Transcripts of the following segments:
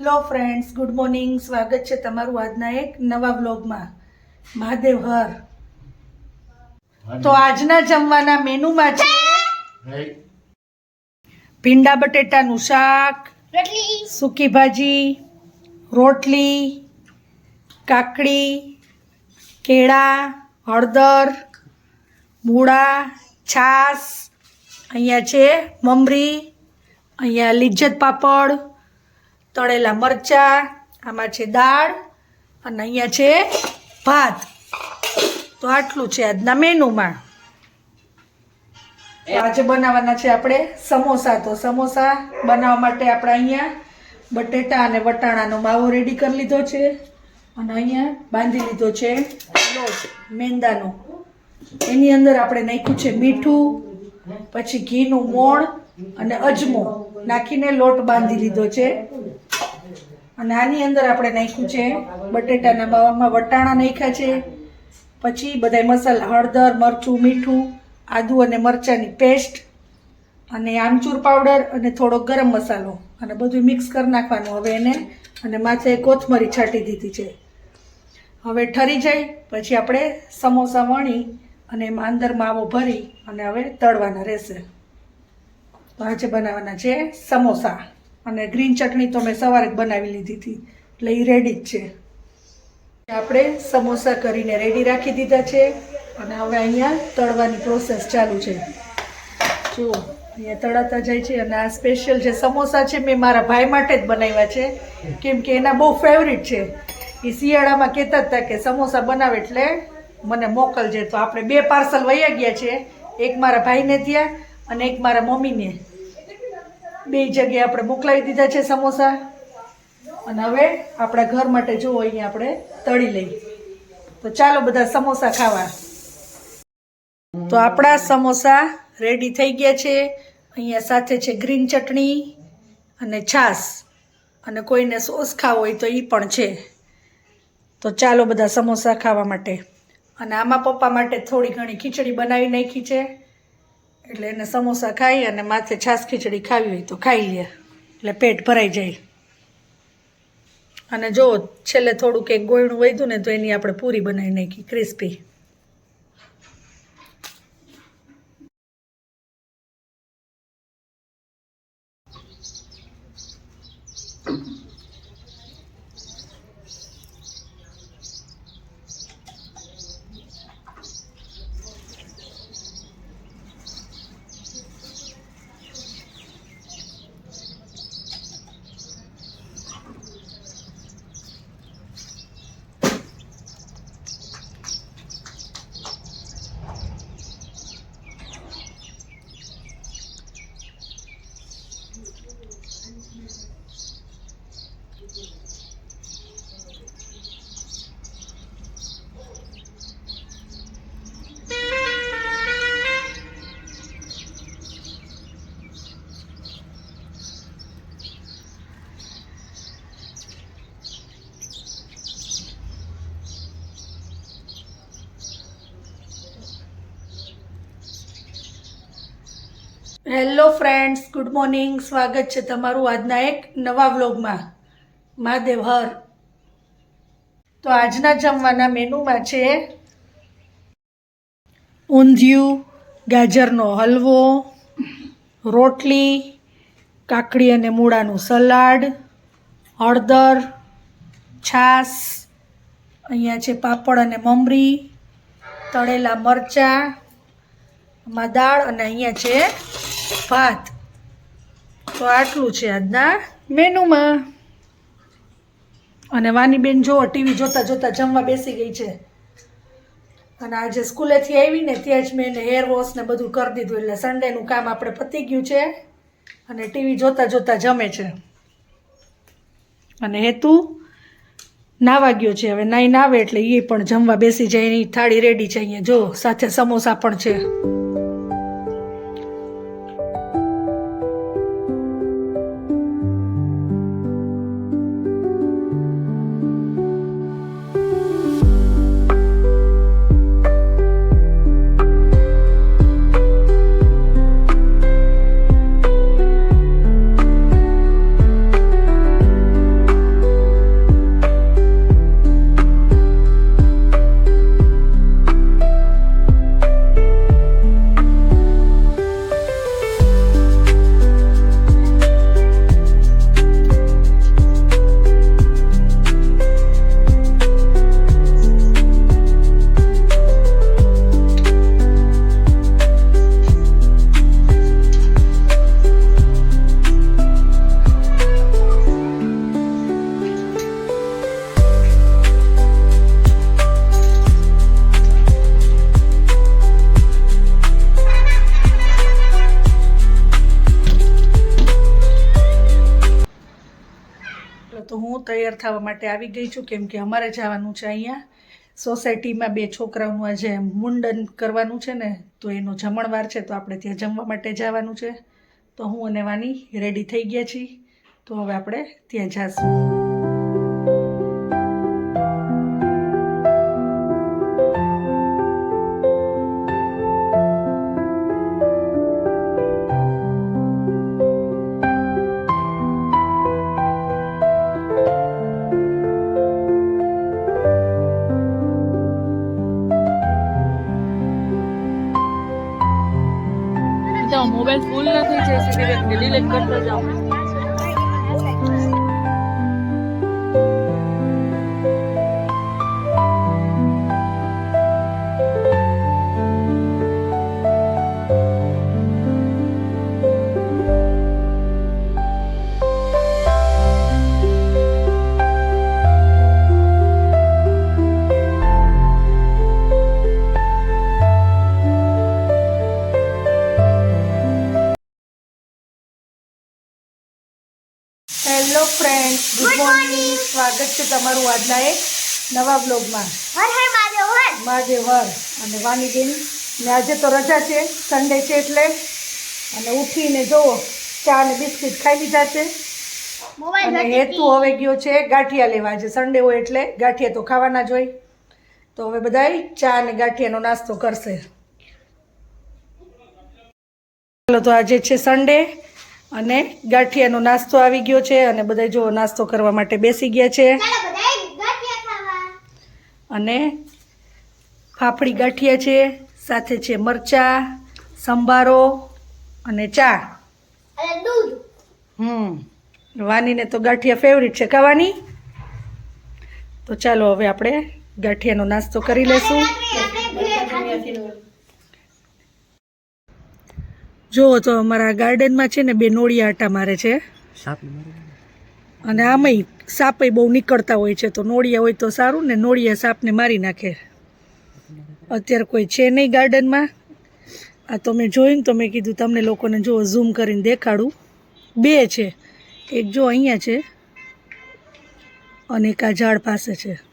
Hello friends good morning. સ્વાગત છે તમારું આજના એક નવા વ્લોગમાં. મહાદેવ હર. તો આજના જમવાના મેનુમાં છે ભીંડા બટેટાનું શાક સૂકી ભાજી રોટલી કાકડી કેળા હળદર મૂળા છાશ અહીંયા છે મમરી અહીંયા લિજ્જત પાપડ તળેલા મરચાં, આમાં છે દાળ, અને અહીંયા છે ભાત. તો આટલું છે આજના મેનુમાં. આજે બનાવવાના છે આપણે સમોસા. તો સમોસા બનાવવા માટે આપણે અહીંયા બટેટા અને વટાણાનો માવો રેડી કરી લીધો છે. અને અહીંયા બાંધી લીધો છે લોટ, મેંદાનો. એની અંદર આપણે નાખ્યું છે મીઠું, પછી ઘીનું મોણ અને અજમો. નાખીને લોટ બાંધી લીધો છે. અને આની અંદર આપણે નાખ્યું છે બટેટાના બાવામાં વટાણા નાખ્યા છે. પછી બધા મસાલા, હળદર, મરચું, મીઠું, આદુ અને મરચાંની પેસ્ટ અને આમચૂર પાવડર અને થોડો ગરમ મસાલો અને બધું મિક્સ કરી નાખવાનું હવે એને અને માથે કોથમરી છાંટી દીધી છે. હવે ઠરી જાય, પછી આપણે સમોસા વણી અને એમાં અંદર માવો ભરી અને હવે તળવાના રહેશે. તો આજે બનાવવાના છે સમોસા. અને ગ્રીન ચટણી તો મેં સવારે જ બનાવી લીધી હતી. એટલે એ રેડી જ છે. આપણે સમોસા કરીને રેડી રાખી દીધા છે અને હવે અહીંયા તળવાની પ્રોસેસ ચાલુ છે. જુઓ, અહીંયા તળાતા જાય છે અને આ સ્પેશિયલ જે સમોસા છે મેં મારા ભાઈ માટે જ બનાવ્યા છે. કેમ કે એના બહુ ફેવરિટ છે. એ શિયાળામાં કહેતા હતા કે સમોસા બનાવે એટલે મને મોકલજે. તો આપણે બે પાર્સલ વયા ગયા છે. એક મારા ભાઈને ત્યાં અને એક મારા મમ્મીને. બે જગ્યાએ આપણે મોકલાવી દીધા છે સમોસા. અને હવે આપણા ઘર માટે જો અહીંયા આપણે તળી લઈ તો ચાલો બધા સમોસા ખાવા. તો આપણા સમોસા રેડી થઈ ગયા છે. અહીંયા સાથે છે ગ્રીન ચટણી અને છાશ. અને કોઈને સોસ ખાવો હોય તો એ પણ છે. તો ચાલો બધા સમોસા ખાવા માટે. અને આમાં પપ્પા માટે થોડી ઘણી ખીચડી બનાવી નાખી છે. એટલે એને સમોસા ખાઈ અને માથે છાશ ખીચડી ખાવી હોય તો ખાઈ લે. એટલે પેટ ભરાઈ જાય. અને જો છેલ્લે થોડુંક એક ગોયણું વધ્યું ને તો એની આપણે પૂરી બનાવી નાખી crispy hello friends good morning સ્વાગત છે તમારું આજના એક નવા વ્લોગમાં. મહાદેવ, હર. તો આજના જમવાના મેનુમાં છે ઊંધિયું, ગાજરનો હલવો, રોટલી, કાકડી અને મૂળાનું સલાડ, હળદર, છાશ, અહીંયા છે પાપડ અને મમરી, તળેલા મરચાં માં દાળ અને અહીંયા છે ભાત. તો આટલું છે આજના મેનુમાં. અને વાનીબેન જો ટીવી જોતા જોતા જમવા બેસી ગઈ છે. અને આજે સ્કૂલેથી આવીને ત્યાં જ મેં એને હેર વોશ ને બધું કરી દીધું. એટલે સન્ડેનું કામ આપણે પતી ગયું છે. અને ટીવી જોતા જોતા જમે છે. અને હેતુ નાવા ગયો છે. હવે નાઈ નાવે એટલે એ પણ જમવા બેસી જાય એની થાળી રેડી છે અહીંયા. જો સાથે સમોસા પણ છે. તૈયાર થવા માટે આવી ગઈ છું, કેમ કે અમારે જવાનું છે અહીંયા. સોસાયટીમાં બે છોકરાઓનું આજે મુંડન કરવાનું છે ને, તો એનો જમણવાર છે, તો આપણે ત્યાં જમવા માટે જવાનું છે. તો હું અને વાની રેડી થઈ ગયા છીએ. તો હવે આપણે ત્યાં જાશું. મોબાઈલ ફૂલ નથી જઈ શકે ડિલીટ કરતા જાઓ. સ્વાગત છે તમારું આજના એક નવા બ્લોગમાં હર હર મહાદેવ હર. મહાદેવ હર. અને વાનીબેન ને આજે તો રજા છે સન્ડે છે એટલે. અને ઉઠીને જુઓ ચા અને બિસ્કિટ ખાઈ લીધા છે. અને હેતુ હવે ગયો છે ગાંઠિયા લેવા. આજે સન્ડે હોય એટલે ગાંઠિયા તો ખાવાના જ હોય. તો હવે બધાય ચા અને ગાંઠિયાનો નાસ્તો કરશે. ચાલો તો આજે છે સન્ડે અને ગાંઠિયાનો નાસ્તો આવી ગયો છે અને બધા જો નાસ્તો કરવા માટે બેસી ગયા છે. અને ફાફડી ગાંઠિયા છે સાથે છે મરચા સંભારો અને ચા. હમ વાનીને તો ગાંઠિયા ફેવરિટ છે ખાવાની તો ચાલો હવે આપણે ગાંઠિયાનો નાસ્તો કરી લેશું. જુઓ તો અમારા ગાર્ડનમાં છે ને બે નોળિયા આટા મારે છે. અને આમાંય સાપે બહુ નીકળતા હોય છે તો નોળિયા હોય તો સારું ને નોળિયા સાપને મારી નાખે. અત્યારે કોઈ છે નહીં ગાર્ડનમાં. આ તો મેં જોયું તો મેં કીધું તમને લોકોને જો ઝૂમ કરીને દેખાડું. બે છે. એક જો અહીંયા છે. અને એક આ ઝાડ પાસે છે.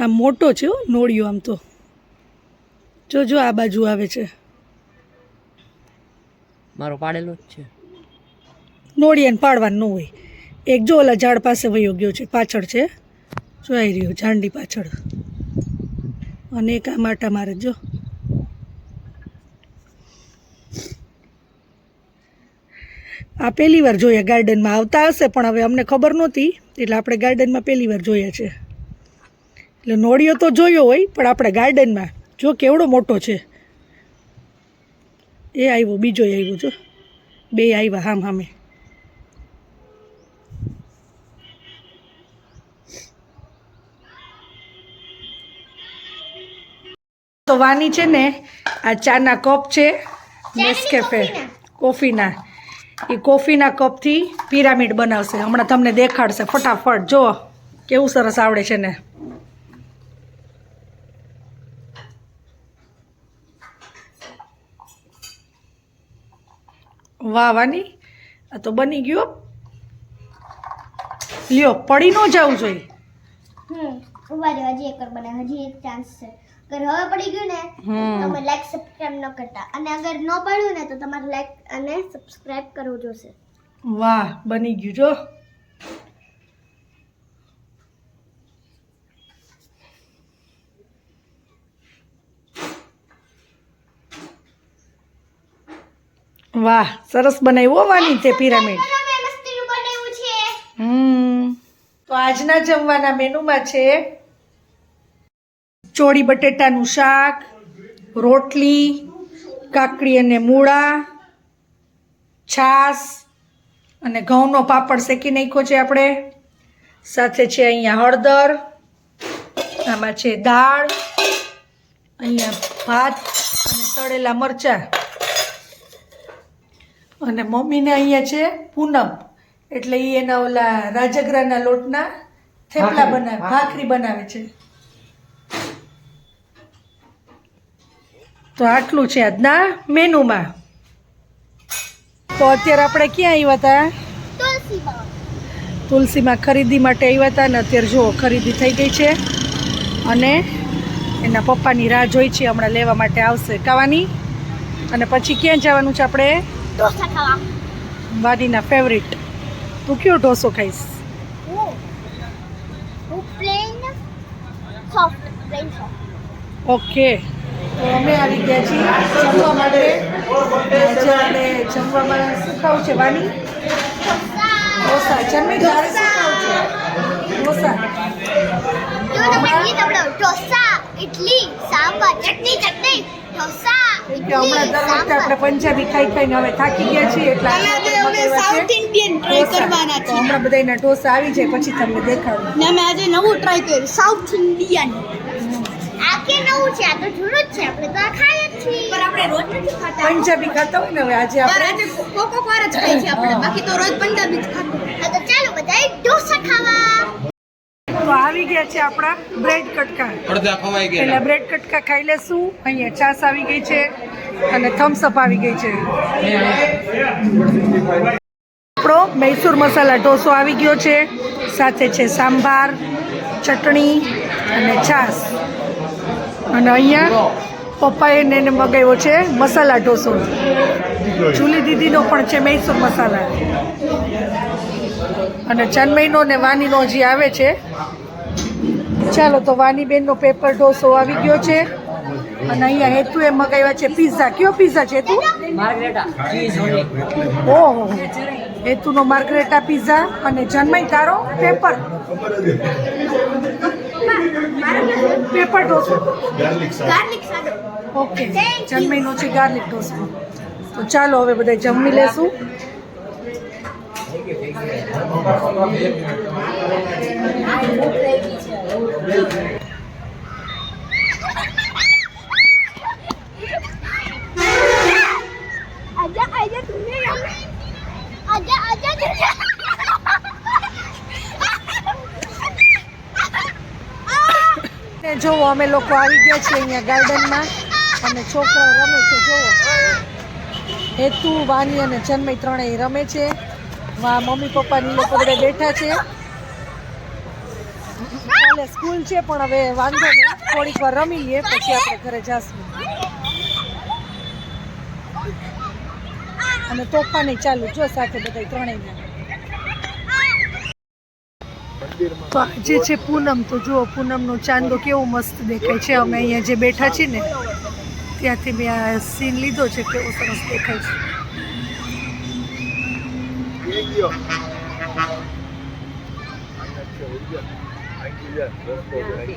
આમ મોટો છે નોળિયો આમ તો. જો જો આ બાજુ આવે છે. મારો પાડેલો જ છે. નોળિયાને પાડવાનું ન હોય. એક જો ઓલા ઝાડ પાસે વયો ગયો છે પાછળ છે. જોઈ રહ્યો ઝાંડી પાછળ. અને એક આ માટા મારે જો. આ પહેલી વાર જોયા ગાર્ડનમાં આવતા હશે પણ હવે અમને ખબર નહોતી એટલે આપણે ગાર્ડનમાં પહેલી વાર જોયા છે. એટલે નોળિયો તો જોયો હોય પણ આપણે ગાર્ડનમાં જો કેવડો મોટો છે. એ આવ્યો બીજો આવ્યો જો. બે આવ્યા હામ હામે. તો વાની છે ને આ ચાના કપ છે નેસ્કેફે. કોફીના. એ કોફીના કપથી પિરામિડ બનાવશે. હમણાં તમને દેખાડશે. ફટાફટ જો. કેવું સરસ આવડે છે ને. વાહ વાની આ તો બની ગયો લ્યો પડી ન જવું જોઈએ. હમ ઊભા રહ્યો હજી એક બને હજી એક ચાન્સ છે. અગર હવે પડી ગયું ને તો તમે લાઈક સબસ્ક્રાઇબ ન કરતા. અને અગર ન પડ્યું ને તો તમારે લાઈક અને સબસ્ક્રાઇબ કરવું જોશે. વાહ બની ગયું જો. વાહ સરસ બનાવ્યું વાની તે પિરામિડ. છે. હમ તો આજના જમવાના મેનુમાં છે ચોળી બટેટાનું શાક રોટલી કાકડી અને મૂળા છાશ અને ઘઉંનો પાપડ શેકી નાખ્યો છે આપણે. સાથે છે અહીંયા હળદર આમાં છે દાળ અહીંયા ભાત અને તળેલા મરચાં. અને મમ્મીને અહીંયા છે પૂનમ. એટલે એ એના ઓલા રાજગરાના લોટના થેપલા બનાવે ભાખરી બનાવે છે. તો આટલું છે આજના મેનુમાં. તો અત્યારે આપણે ક્યાં આવ્યા હતા તુલસીમાં. ખરીદી માટે આવ્યા હતા ને અત્યારે જુઓ ખરીદી થઈ ગઈ છે. અને એના પપ્પાની રાહ જોઈ છે હમણાં લેવા માટે આવશે. ખાવાની? અને પછી ક્યાં જવાનું છે આપણે? ઢોસા ખાવા વાડીના ફેવરિટ તું કયો ઢોસો ખાઈશ? હું? Plain soft plain soft okay. તો અમે આવી ગયા છીએ જમવા માટે. આજે આપણે માટે શું ખાવું છે વાની ઢોસા. જમી તારે શું ખાવું છે? ઢોસા. ઢોસા ઇડલી સાંભાર ચટણી ચટણી. હમણાં દર વખતે આપણે પંજાબી ખાઈ ખાઈને હવે થાકી ગયા છીએ એટલે ઢોસા. હમણાં બધાના ઢોસા આવી જાય પછી તમને દેખાડું. ને મેં આજે નવું ટ્રાય કર્યું સાઉથ ઇન્ડિયન પંજાબી ખાતા હોય ને હવે આજે આપણે કોકો વાર જ ખાઈ છે આપણે બાકી તો રોજ પંજાબી જ ખાતું. તો ચાલો બધા ઢોસા ખાવા. તો છે આપણા બ્રેડ કટકા. એટલે બ્રેડ કટકા ખાઈ લેશું. અહીંયા છાસ આવી ગઈ છે અને થમ્સ અપ આવી ગઈ છે. આપણો મૈસૂર મસાલા ઢોસો આવી ગયો છે. સાથે છે સાંભાર ચટણી અને છાસ અને અહીંયા પપ્પાએ ને એને મગાવ્યો છે મસાલા ઢોસો. ચૂલી દીદીનો પણ છે મૈસૂર મસાલા. અને ચન્મયનો ને વાનીનો જે આવે છે ચાલો તો વાનીબેનનો પેપર ઢોસો આવી ગયો છે. અને અહીંયા હેતુ એ મગાવ્યા છે પિઝા કયો પિઝા છે તું ઓહો. હેતુનો માર્ગરેટા પિઝા અને જન્મય તારો પેપર પેપર ઢોસો ઓકે જન્મયનો છે ગાર્લિક ઢોસો તો ચાલો હવે બધા જમી લેશું. Thank આજા જોવો, અમે લોકો આવી ગયા છીએ અહીંયા ગાર્ડનમાં. અને છોકરાઓ રમે છે, જોવો. હેતુ વાની અને જન્મય ત્રણેય રમે છે. મમ્મી પપ્પાની લોકો બધા બેઠા છે. કાલે સ્કૂલ છે, પણ હવે વાંધો નહીં. થોડીક વાર રમી લઈએ પછી આપણે ઘરે જાશું. અને તોફાની ચાલુ, જો સાથે બધા ત્રણેય તો આજે છે પૂનમ, તો જુઓ પૂનમનો ચાંદો કેવો મસ્ત દેખાય છે. અમે અહીંયા જે બેઠા છીએ ને, ત્યાંથી મેં આ સીન લીધો છે, કેવો સરસ દેખાય છે. 医院门口来个